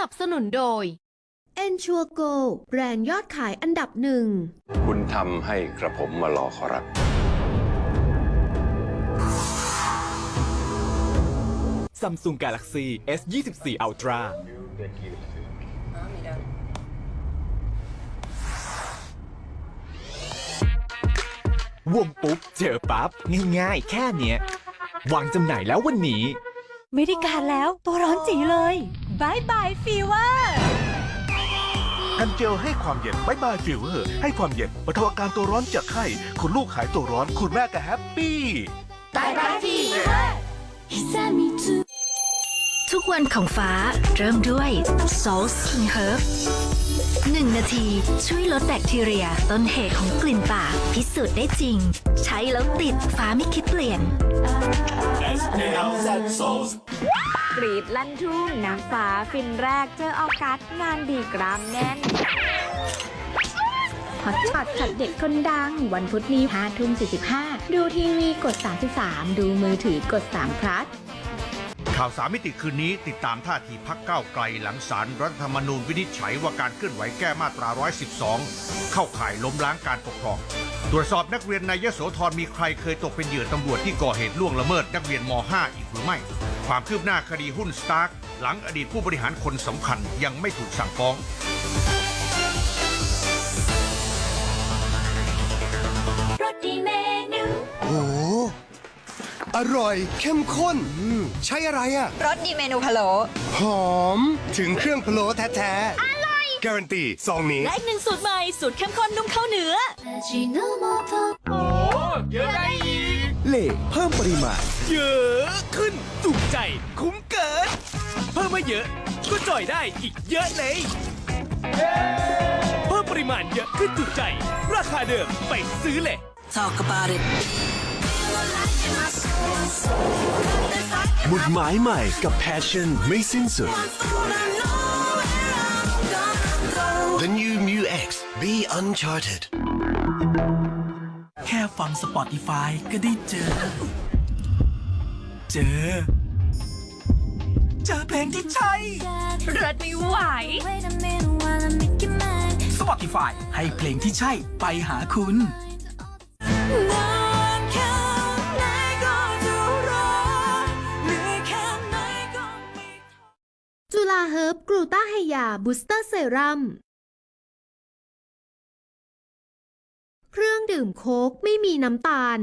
นับสนุนโดย e n s u r e Go แบรนด์ยอดขายอันดับหนึ่ง คุณทำให้กระผมมารอขอรับ Samsung Galaxy S24 Ultra วงปุ๊บ เจอปั๊บ ง่ายๆ แค่เนี้ย วางจำหน่ายแล้ววันนี้ ไม่ได้การแล้ว ตัวร้อนจีเลย บายบายฟีเวอร์กันเจลให้ความเย็นบายบายฟิวเวอร์ให้ความเย็นบรรเทาอาการตัวร้อนจากไข้คุณลูกหายตัวร้อน คุณแม่ก็แฮปปี้ทุกวันของฟ้าเริ่มด้วย Soul King Herb หนึ่งนาทีช่วยลดแบคทีเรีย ต้นเหตุของกลิ่นปากพิสูจน์ได้จริง ใช้แล้วติดฟ้าไม่คิดเปลี่ยน กรีดลั่นทุ่งนางฟ้าฟินแรกเจอออกัสงานดีกรามแน่นฮอตช็อตจัดเด็กคนดัง วันพุธนี้5ทุ่ม45 ดูทีวีกด 33 ดูมือถือกด 3 พลัสข่าวสามมิติคืนนี้ติดตามท่าทีพักเก้าไกลหลังสารรัฐธรรมนูญวินิจฉัยว่าการเคลื่อนไหวแก้มาตรา 112 เข้าข่ายล้มล้างการปกครอง ตรวจสอบนักเรียนในยโสธรมีใครเคยตกเป็นเหยื่อตำรวจที่ก่อเหตุล่วงละเมิดนักเรียนม .5 อีกหรือไม่ ความคืบหน้าคดีหุ้นสตาร์กหลังอดีตผู้บริหารคนสำคัญยังไม่ถูกสั่งฟ้องโอ้โหอร่อย เข้มข้นอืมใช้อะไรอะรสดีเมนูพะโล้หอมถึงเครื่องพะโล้แท้ๆอร่อย การันตีซองนี้และอีกหนึ่งสูตรใหม่ สูตรเข้มข้นนุ่มข้าวเหนือ เล่เพิ่มปริมาณ เยอะขึ้นจุใจ คุ้มเกิน เพิ่มมาเยอะก็จ่อยได้อีกเยอะเลย เพิ่มปริมาณเยอะขึ้นจุใจ ราคาเดิมไปซื้อเลย Talk about it หมุดหมายใหม่กับ Passion ไม่สิ้นสุด The new Mu X Be Uncharted แค่ฟัง Spotify ก็ได้เจอ เจอ เจอเพลงที่ใช่รสไม่ไหว Spotify ให้เพลงที่ใช่ไปหาคุณ จุฬาเฮิร์บกลูตาไฮยาบูสเตอร์เซรั่ม เครื่องดื่มโค้กไม่มีน้ำตาล